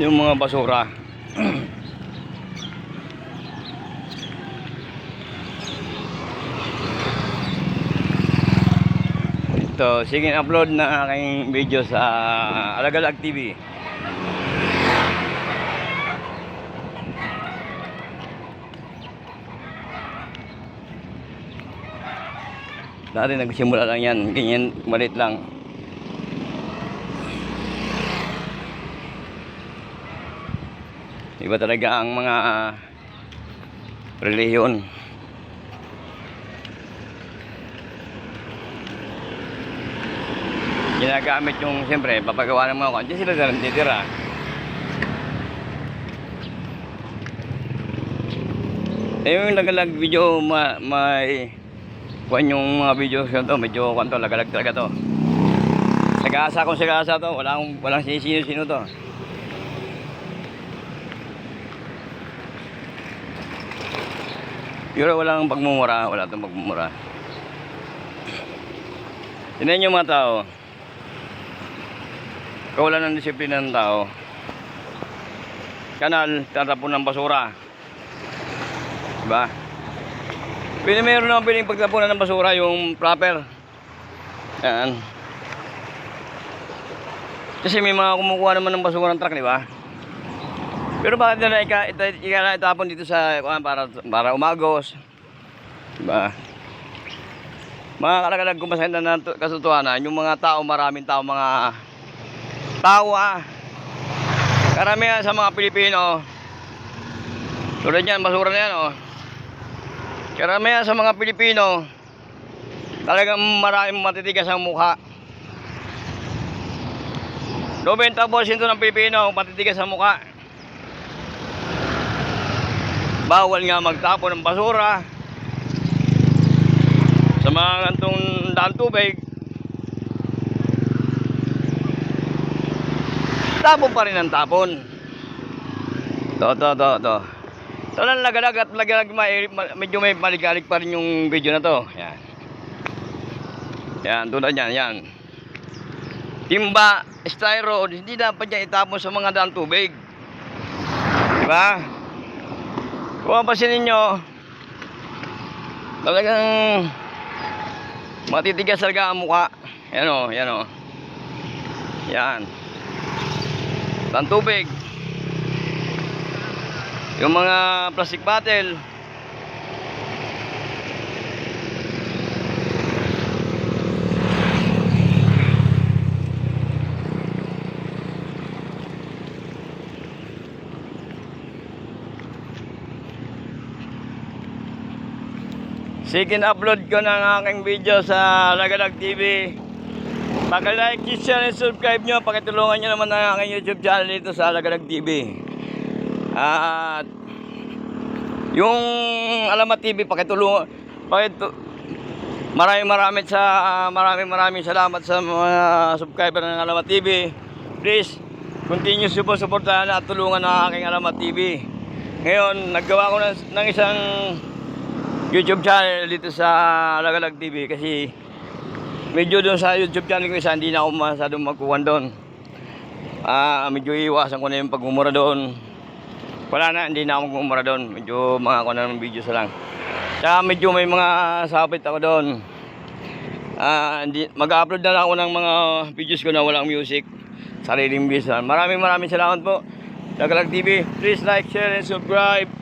yung mga basura. Ito, sige upload na aking video sa Alagalag TV. Dati nagsimula lang yan, ganyan, malit lang. Iba talaga ang mga ah, relihiyon. Ginagamit yung, siyempre, papagawa ng mga kanya sila na titira. Eh, yung nagalag video, ma, may, kuhan yung mga video to, medyo kuhan to, lagalag talaga to. Sagasa kung sagasa to, walang, walang sino-sino to. Pero walang pagmumura, wala itong pagmumura. Tignan nyo mga tao. Kawalan ng disiplina ng tao. Kanal, tatapon ng basura. Diba? Pwede meron naman pwedeng pagtapunan ng basura yung proper. Yan. Kasi may mga kumukuha naman ng basura ng truck, di ba? Pero bakit nila ika, ita, ika na itapon dito sa kuwan para para umagos? Diba? Mga kalagalag kung masaya na ng kasutuhanan, yung mga tao, maraming tao, mga tao ah. Karamihan sa mga Pilipino, tulad yan, basura na yan oh. Karamihan sa mga Pilipino, talagang maraming matitigas ang mukha. 90% ng Pilipino, matitigas ang mukha. Bawal nga magtapon ng basura sa mga gantong daan tubig. Tapon pa rin ang tapon. To, to, to, to. So lang lagalag at lagalag medyo may maligalig pa rin yung video na to. Yan. Yan, tulad yan, yan. Timba, styro, hindi dapat yan itapon sa mga daan tubig. Diba? Kung mapasin ninyo, talagang matitigas talaga ang mukha. Yan o, yan o. Yan. Daan tubig. Yung mga plastic bottle. Sige, upload ko ng aking video sa Lagalag TV. Pag-like, share, and subscribe nyo. Pakitulungan nyo naman ang aking YouTube channel dito sa Lagalag TV. At yung Alamat TV, pakitulungan. Pakitu maraming maraming sa maraming maraming salamat sa mga subscriber ng Alamat TV. Please, continue support suportahan at tulungan ang aking Alamat TV. Ngayon, naggawa ko ng, ng isang YouTube channel dito sa Lagalag TV kasi medyo doon sa YouTube channel ko isa hindi na ako masyadong magkuhan doon. Ah, medyo iwasan ko na yung pagmumura doon. Wala na, hindi na ako magmumura doon. Medyo mga ako na ng videos lang. Kaya medyo may mga sapit ako doon. Ah, mag-upload na lang ako ng mga videos ko na walang music. Sariling videos. Maraming maraming salamat po. Lagalag TV. Please like, share, and subscribe.